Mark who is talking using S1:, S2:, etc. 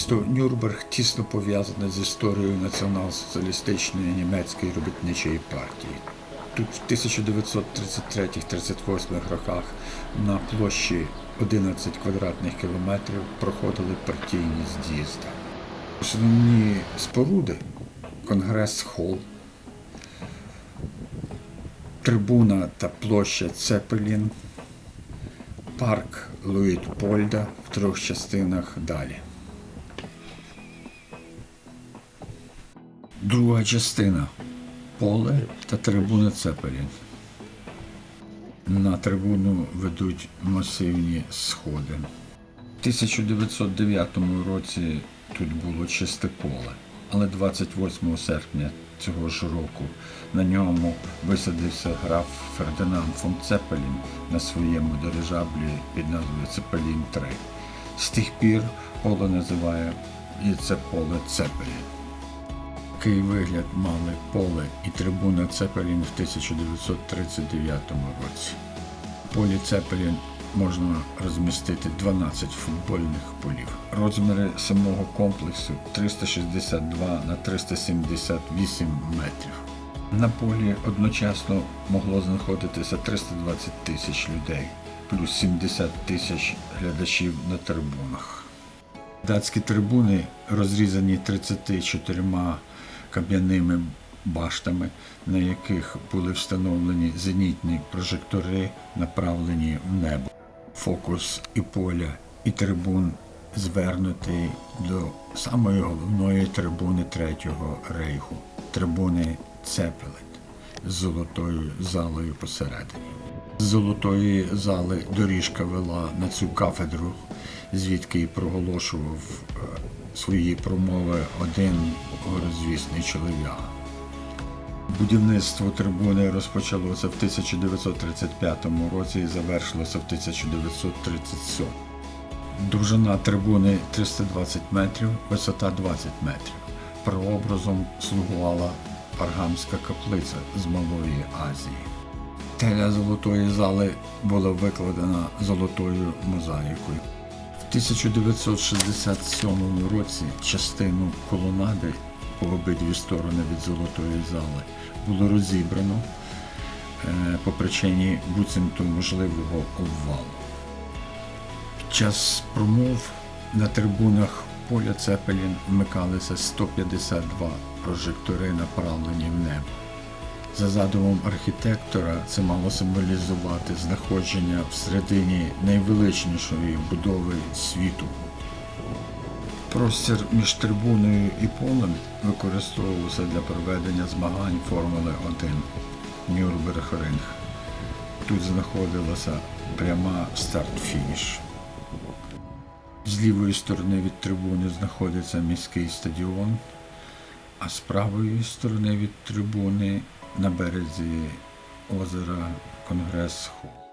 S1: Місто Нюрнберг тісно пов'язане з історією націонал-соціалістичної німецької робітничої партії. Тут в 1933-38 роках на площі 11 квадратних кілометрів проходили партійні з'їзди. Основні споруди Конгрес-хол, трибуна та площа Цепелін, парк Луїтпольда в трьох частинах далі. Друга частина поле та трибуна Цепелін. На трибуну ведуть масивні сходи. В 1909 році тут було чисте поле, але 28 серпня цього ж року на ньому висадився граф Фердинанд фон Цепелін на своєму дирижаблі під назвою Цепелін 3. З тих пір поле називає і це поле Цепелін. Такий вигляд мали поле і трибуна Цепелін в 1939 році. В полі Цепелін можна розмістити 12 футбольних полів. Розміри самого комплексу 362 на 378 метрів. На полі одночасно могло знаходитися 320 тисяч людей, плюс 70 тисяч глядачів на трибунах. Датські трибуни розрізані 34 кам'яними баштами, на яких були встановлені зенітні прожектори, направлені в небо. Фокус і поля, і трибун звернутий до самої головної трибуни Третього рейху трибуни Цепелет з золотою залою посередині. З золотої зали доріжка вела на цю кафедру, звідки проголошував е, свої промови один горозвісний чоловік. Будівництво трибуни розпочалося в 1935 році і завершилося в 1937. Довжина трибуни 320 метрів, висота 20 метрів. Прообразом слугувала Паргамська каплиця з Малої Азії. Теля золотої зали була викладена золотою мозаїкою. В 1967 році частину колонади по обидві сторони від золотої зали було розібрано е, по причині буцімто можливого обвалу. Під час промов на трибунах поля Цепелін вмикалися 152 прожектори, направлені в небо. За задумом архітектора, це мало символізувати знаходження всередині найвеличнішої будови світу. Простір між трибуною і полем використовувався для проведення змагань Формули 1 Нюрнберг-Ринг. Тут знаходилася пряма старт-фініш. З лівої сторони від трибуни знаходиться міський стадіон, а з правої сторони від трибуни на березі озера Конгрес Хол.